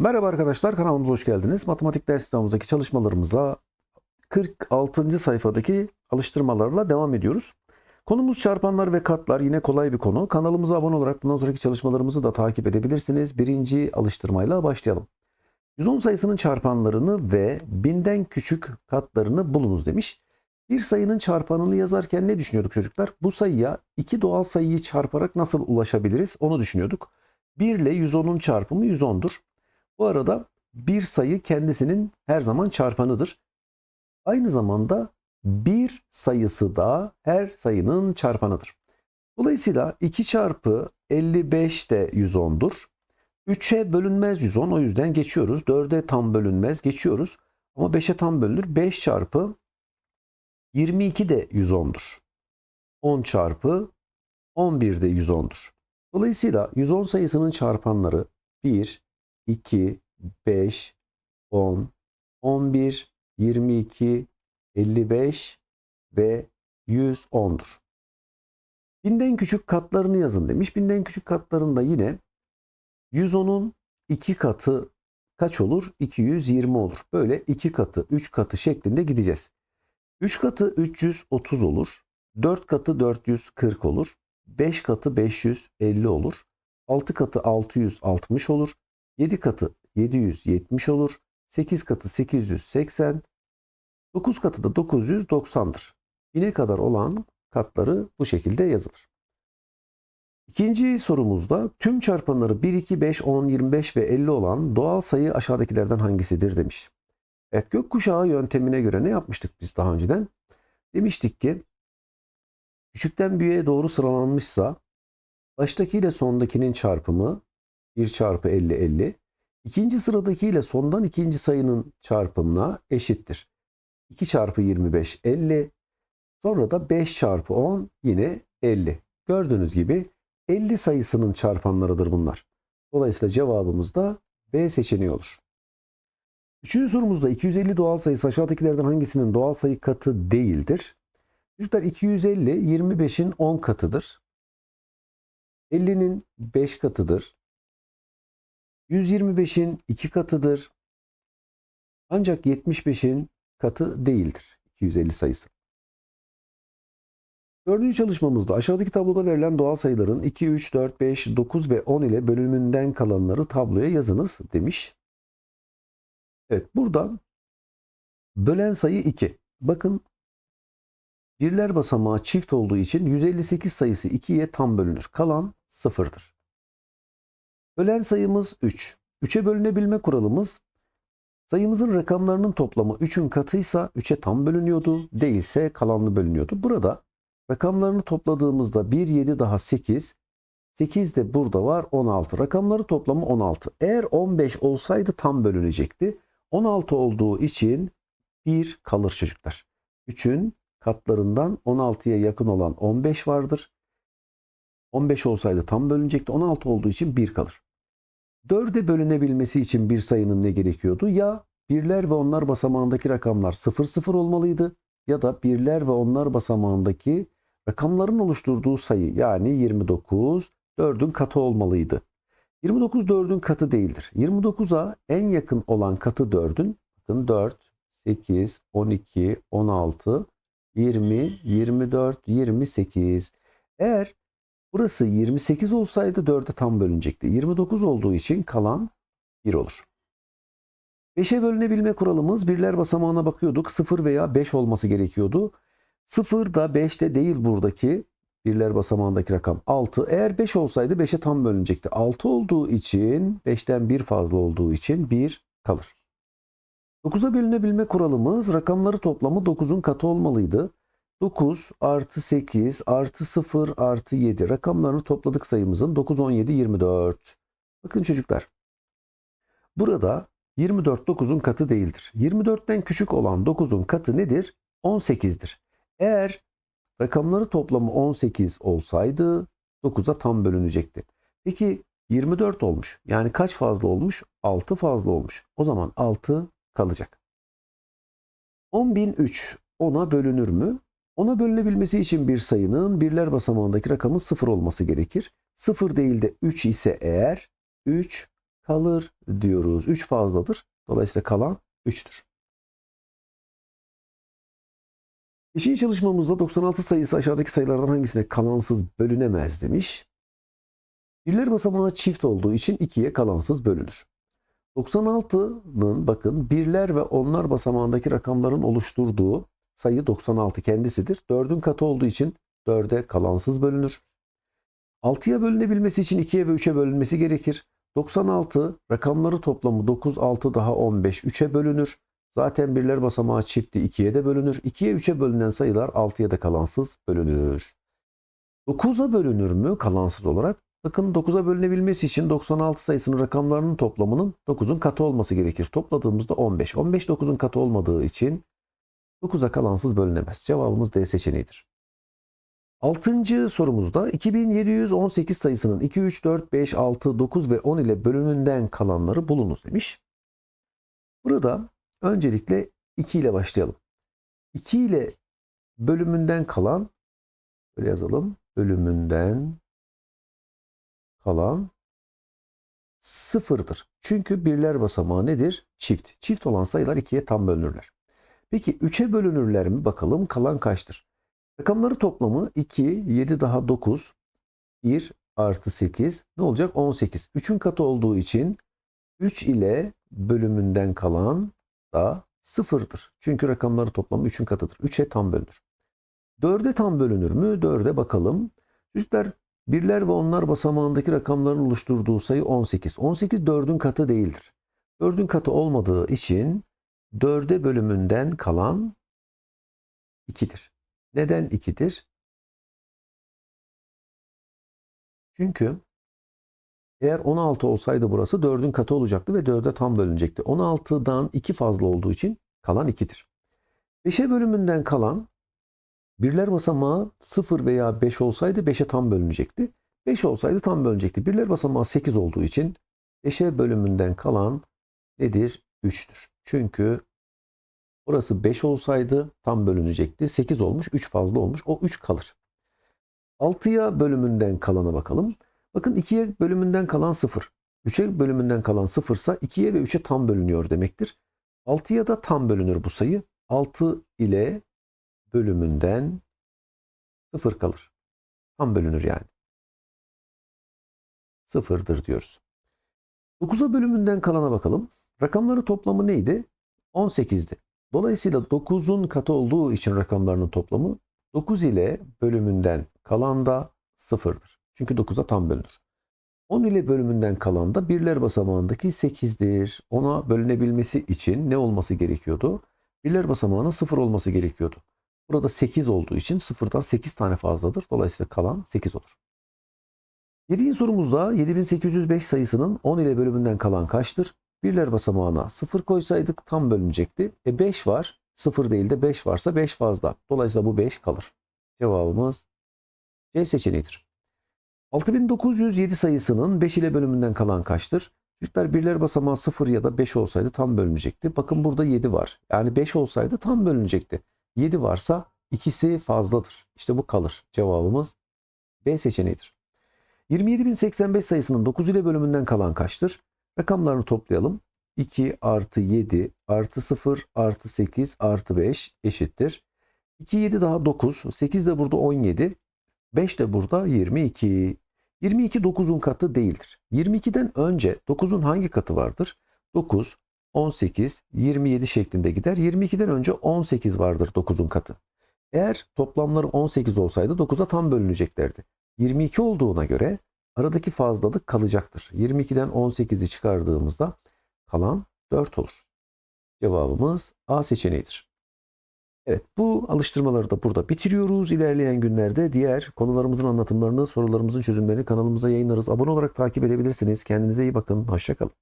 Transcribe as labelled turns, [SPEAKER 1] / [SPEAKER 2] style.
[SPEAKER 1] Merhaba arkadaşlar kanalımıza hoş geldiniz. Matematik ders kitabımızdaki çalışmalarımıza 46. sayfadaki alıştırmalarla devam ediyoruz. Konumuz çarpanlar ve katlar yine kolay bir konu. Kanalımıza abone olarak bundan sonraki çalışmalarımızı da takip edebilirsiniz. Birinci alıştırmayla başlayalım. 110 sayısının çarpanlarını ve binden küçük katlarını bulunuz demiş. Bir sayının çarpanını yazarken ne düşünüyorduk çocuklar? Bu sayıya iki doğal sayıyı çarparak nasıl ulaşabiliriz onu düşünüyorduk. 1 ile 110'un çarpımı 110'dur. Bu arada bir sayı kendisinin her zaman çarpanıdır. Aynı zamanda bir sayısı da her sayının çarpanıdır. Dolayısıyla 2 çarpı 55 de 110'dur. 3'e bölünmez 110 o yüzden geçiyoruz. 4'e tam bölünmez geçiyoruz. Ama 5'e tam bölünür. 5 çarpı 22 de 110'dur. 10 çarpı 11 de 110'dur. Dolayısıyla 110 sayısının çarpanları 1, 2, 5, 10, 11, 22, 55 ve 110'dur. Binden küçük katlarını yazın demiş. Binden küçük katlarında yine 110'un 2 katı kaç olur? 220 olur. Böyle 2 katı, 3 katı şeklinde gideceğiz. 3 katı 330 olur. 4 katı 440 olur. 5 katı 550 olur. 6 katı 660 olur. 7 katı 770 olur. 8 katı 880. 9 katı da 990'dır. Bine kadar olan katları bu şekilde yazılır. İkinci sorumuzda tüm çarpanları 1, 2, 5, 10, 25 ve 50 olan doğal sayı aşağıdakilerden hangisidir demiş. Evet gökkuşağı yöntemine göre ne yapmıştık biz daha önceden? Demiştik ki küçükten büyüğe doğru sıralanmışsa baştaki ile sondakinin çarpımı 1 çarpı 50 50. İkinci sıradaki ile sondan ikinci sayının çarpımına eşittir. 2 çarpı 25 50. Sonra da 5 çarpı 10 yine 50. Gördüğünüz gibi 50 sayısının çarpanlarıdır bunlar. Dolayısıyla cevabımız da B seçeneği olur. Üçüncü sorumuzda 250 doğal sayısı aşağıdakilerden hangisinin doğal sayı katı değildir? Çocuklar 250 25'in 10 katıdır. 50'nin 5 katıdır. 125'in 2 katıdır. Ancak 75'in katı değildir 250 sayısı. Dördüncü çalışmamızda aşağıdaki tabloda verilen doğal sayıların 2, 3, 4, 5, 9 ve 10 ile bölümünden kalanları tabloya yazınız demiş. Evet burada bölen sayı 2. Bakın birler basamağı çift olduğu için 158 sayısı 2'ye tam bölünür. Kalan 0'dır. Bölen sayımız 3. 3'e bölünebilme kuralımız sayımızın rakamlarının toplamı 3'ün katıysa 3'e tam bölünüyordu. Değilse kalanlı bölünüyordu. Burada rakamlarını topladığımızda 1, 7 daha 8. 8 de burada var 16. Rakamları toplamı 16. Eğer 15 olsaydı tam bölünecekti. 16 olduğu için 1 kalır çocuklar. 3'ün katlarından 16'ya yakın olan 15 vardır. 15 olsaydı tam bölünecekti. 16 olduğu için 1 kalır. 4'e bölünebilmesi için bir sayının ne gerekiyordu? Ya birler ve onlar basamağındaki rakamlar 0 0 olmalıydı ya da birler ve onlar basamağındaki rakamların oluşturduğu sayı yani 29 4'ün katı olmalıydı. 29 4'ün katı değildir. 29'a en yakın olan katı 4'ün bakın 4, 8, 12, 16, 20, 24, 28. Eğer burası 28 olsaydı 4'e tam bölünecekti. 29 olduğu için kalan 1 olur. 5'e bölünebilme kuralımız birler basamağına bakıyorduk. 0 veya 5 olması gerekiyordu. 0 da 5 de değil buradaki birler basamağındaki rakam 6. Eğer 5 olsaydı 5'e tam bölünecekti. 6 olduğu için 5'ten 1 fazla olduğu için 1 kalır. 9'a bölünebilme kuralımız rakamları toplamı 9'un katı olmalıydı. 9 artı 8 artı 0 artı 7 rakamlarını topladık sayımızın 9, 17, 24. Bakın çocuklar. Burada 24 9'un katı değildir. 24'ten küçük olan 9'un katı nedir? 18'dir. Eğer rakamları toplamı 18 olsaydı 9'a tam bölünecekti. Peki 24 olmuş. Yani kaç fazla olmuş? 6 fazla olmuş. O zaman 6 kalacak. 10.003 10'a bölünür mü? 10'a bölünebilmesi için bir sayının birler basamağındaki rakamın 0 olması gerekir. 0 değil de 3 ise eğer 3 kalır diyoruz. 3 fazladır. Dolayısıyla kalan 3'tür. Beşinci çalışmamızda 96 sayısı aşağıdaki sayılardan hangisine kalansız bölünemez demiş. Birler basamağı çift olduğu için 2'ye kalansız bölünür. 96'nın bakın birler ve onlar basamağındaki rakamların oluşturduğu sayı 96 kendisidir. 4'ün katı olduğu için 4'e kalansız bölünür. 6'ya bölünebilmesi için 2'ye ve 3'e bölünmesi gerekir. 96 rakamları toplamı 9, 6 daha 15, 3'e bölünür. Zaten birler basamağı çifti 2'ye de bölünür. 2'ye 3'e bölünen sayılar 6'ya da kalansız bölünür. 9'a bölünür mü kalansız olarak? Bakın 9'a bölünebilmesi için 96 sayısının rakamlarının toplamının 9'un katı olması gerekir. Topladığımızda 15. 15 9'un katı olmadığı için 9'a kalansız bölünemez. Cevabımız D seçeneğidir. Altıncı sorumuzda 2718 sayısının 2, 3, 4, 5, 6, 9 ve 10 ile bölümünden kalanları bulunuz demiş. Burada öncelikle 2 ile başlayalım. 2 ile bölümünden kalan böyle yazalım. Bölümünden kalan sıfırdır. Çünkü birler basamağı nedir? Çift. Çift olan sayılar 2'ye tam bölünürler. Peki 3'e bölünürler mi? Bakalım kalan kaçtır? Rakamları toplamı 2, 7 daha 9, 1 artı 8 ne olacak? 18. 3'ün katı olduğu için 3 ile bölümünden kalan da sıfırdır. Çünkü rakamları toplamı 3'ün katıdır. 3'e tam bölünür. 4'e tam bölünür mü? 4'e bakalım. Çocuklar birler ve onlar basamağındaki rakamların oluşturduğu sayı 18. 18 4'ün katı değildir. 4'ün katı olmadığı için 4'e bölümünden kalan 2'dir. Neden 2'dir? Çünkü eğer 16 olsaydı burası 4'ün katı olacaktı ve 4'e tam bölünecekti. 16'dan 2 fazla olduğu için kalan 2'dir. 5'e bölümünden kalan birler basamağı 0 veya 5 olsaydı 5'e tam bölünecekti. 5 olsaydı tam bölünecekti. Birler basamağı 8 olduğu için 5'e bölümünden kalan nedir? 3'tür. Çünkü Burası 5 olsaydı tam bölünecekti. 8 olmuş, 3 fazla olmuş. O 3 kalır. 6'ya bölümünden kalana bakalım. Bakın 2'ye bölümünden kalan 0. 3'e bölümünden kalan 0 ise 2'ye ve 3'e tam bölünüyor demektir. 6'ya da tam bölünür bu sayı. 6 ile bölümünden 0 kalır. Tam bölünür yani. Sıfırdır diyoruz. 9'a bölümünden kalana bakalım. Rakamları toplamı neydi? 18'di. Dolayısıyla 9'un katı olduğu için rakamlarının toplamı 9 ile bölümünden kalan da 0'dır. Çünkü 9'a tam bölünür. 10 ile bölümünden kalan da birler basamağındaki 8'dir. Ona bölünebilmesi için ne olması gerekiyordu? Birler basamağının 0 olması gerekiyordu. Burada 8 olduğu için 0'dan 8 tane fazladır. Dolayısıyla kalan 8 olur. 7. sorumuzda 7805 sayısının 10 ile bölümünden kalan kaçtır? Birler basamağına 0 koysaydık tam bölünecekti. E 5 var. 0 değil de 5 varsa 5 fazla. Dolayısıyla bu 5 kalır. Cevabımız C seçeneğidir. 6907 sayısının 5 ile bölümünden kalan kaçtır? Çocuklar birler basamağı 0 ya da 5 olsaydı tam bölünecekti. Bakın burada 7 var. Yani 5 olsaydı tam bölünecekti. 7 varsa ikisi fazladır. İşte bu kalır. Cevabımız B seçeneğidir. 27085 sayısının 9 ile bölümünden kalan kaçtır? Rakamlarını toplayalım. 2 artı 7 artı 0 artı 8 artı 5 eşittir. 2 7 daha 9. 8 de burada 17. 5 de burada 22. 22 9'un katı değildir. 22'den önce 9'un hangi katı vardır? 9, 18, 27 şeklinde gider. 22'den önce 18 vardır 9'un katı. Eğer toplamları 18 olsaydı 9'a tam bölüneceklerdi. 22 olduğuna göre aradaki fazlalık kalacaktır. 22'den 18'i çıkardığımızda kalan 4 olur. Cevabımız A seçeneğidir. Evet bu alıştırmaları da burada bitiriyoruz. İlerleyen günlerde diğer konularımızın anlatımlarını, sorularımızın çözümlerini kanalımızda yayınlarız. Abone olarak takip edebilirsiniz. Kendinize iyi bakın. Hoşçakalın.